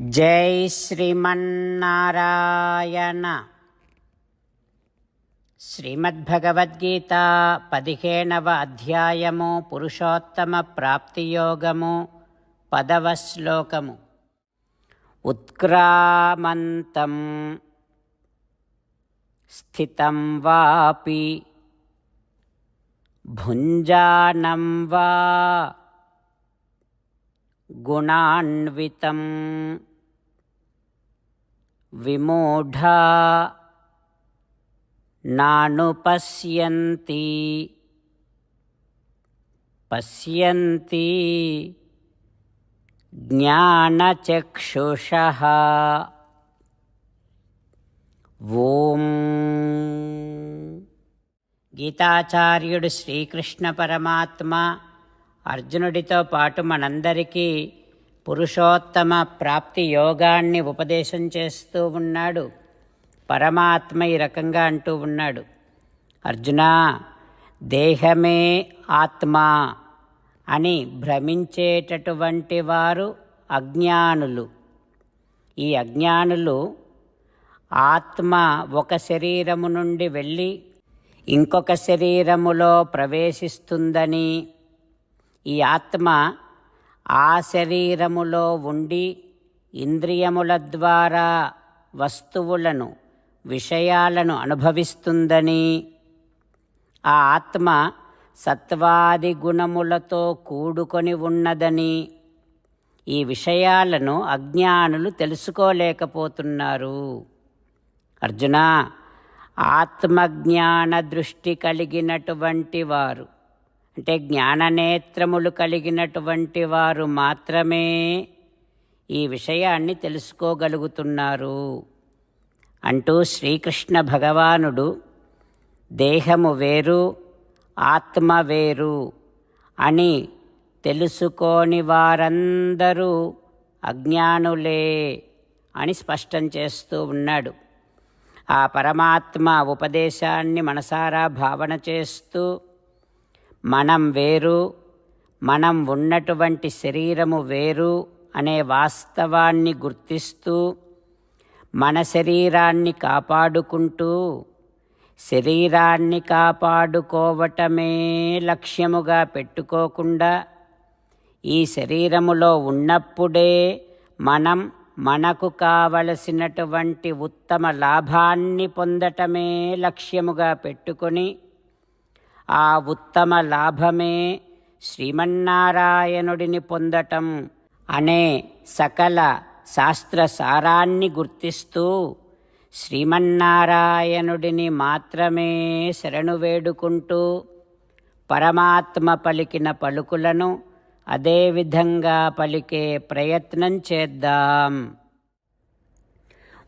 జై శ్రీమన్నారాయణ. శ్రీమద్భగవద్గీత పదిహేనవ అధ్యాయము పురుషోత్తమ ప్రాప్తియోగము పదవ శ్లోకము. ఉత్క్రామంతం స్థితం వాపి భుంజానం వా గుణాన్వితం. విమూఢా నానుపశ్యంతి పశ్యంతి జ్ఞానచక్షుషः. ఓం. గీతాచార్యుడు శ్రీకృష్ణ పరమాత్మ అర్జునుడితో పాటు మనందరికీ పురుషోత్తమ ప్రాప్తి యోగాన్ని ఉపదేశం చేస్తూ ఉన్నాడు. పరమాత్మ ఈ రకంగా అంటూ ఉన్నాడు. అర్జున దేహమే ఆత్మ అని భ్రమించేటటువంటి వారు అజ్ఞానులు. ఈ అజ్ఞానులు ఆత్మ ఒక శరీరము నుండి వెళ్ళి ఇంకొక శరీరములో ప్రవేశిస్తుందని ఈ ఆత్మ ఆ శరీరములో ఉండి ఇంద్రియముల ద్వారా వస్తువులను విషయాలను అనుభవిస్తుందని ఆ ఆత్మ సత్వాది గుణములతో కూడుకొని ఉన్నదని ఈ విషయాలను అజ్ఞానులు తెలుసుకోలేకపోతున్నారు. అర్జున ఆత్మజ్ఞాన దృష్టి కలిగినటువంటి వారు అంటే జ్ఞాననేత్రములు కలిగినటువంటి వారు మాత్రమే ఈ విషయాన్ని తెలుసుకోగలుగుతున్నారు. అంటూ శ్రీకృష్ణ భగవానుడు దేహము వేరు ఆత్మ వేరు అని తెలుసుకోని వారందరూ అజ్ఞానులే అని స్పష్టం చేస్తూ ఉన్నాడు. ఆ పరమాత్మ ఉపదేశాన్ని మనసారా భావన చేస్తూ మనం వేరు మనం ఉన్నటువంటి శరీరము వేరు అనే వాస్తవాన్ని గుర్తిస్తూ మన శరీరాన్ని కాపాడుకుంటూ శరీరాన్ని కాపాడుకోవటమే లక్ష్యముగా పెట్టుకోకుండా ఈ శరీరములో ఉన్నప్పుడే మనం మనకు కావలసినటువంటి ఉత్తమ లాభాన్ని పొందటమే లక్ష్యముగా పెట్టుకొని ఆ ఉత్తమ లాభమే శ్రీమన్నారాయణుడిని పొందటం అనే సకల శాస్త్ర సారాన్ని గుర్తిస్తూ శ్రీమన్నారాయణుడిని మాత్రమే శరణు వేడుకుంటూ పరమాత్మ పలికిన పలుకులను అదేవిధంగా పలికే ప్రయత్నం చేద్దాం.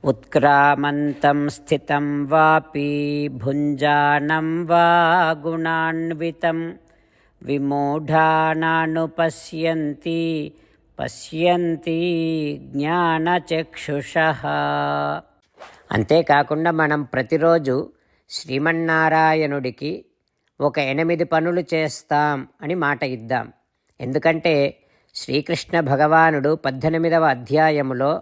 उत्क्रामन्तं स्थितं वापि भुञ्जानं वा गुणान्वितं विमूढानानुपश्यन्ति పశ్యంతి జ్ఞానచక్షుష అంతేకాకుండా మనం ప్రతిరోజు శ్రీమన్నారాయణుడికి ఒక ఎనిమిది పనులు చేస్తాం అని మాట ఇద్దాం ఎందుకంటే శ్రీకృష్ణ భగవానుడు పద్దెనిమిదవ అధ్యాయములో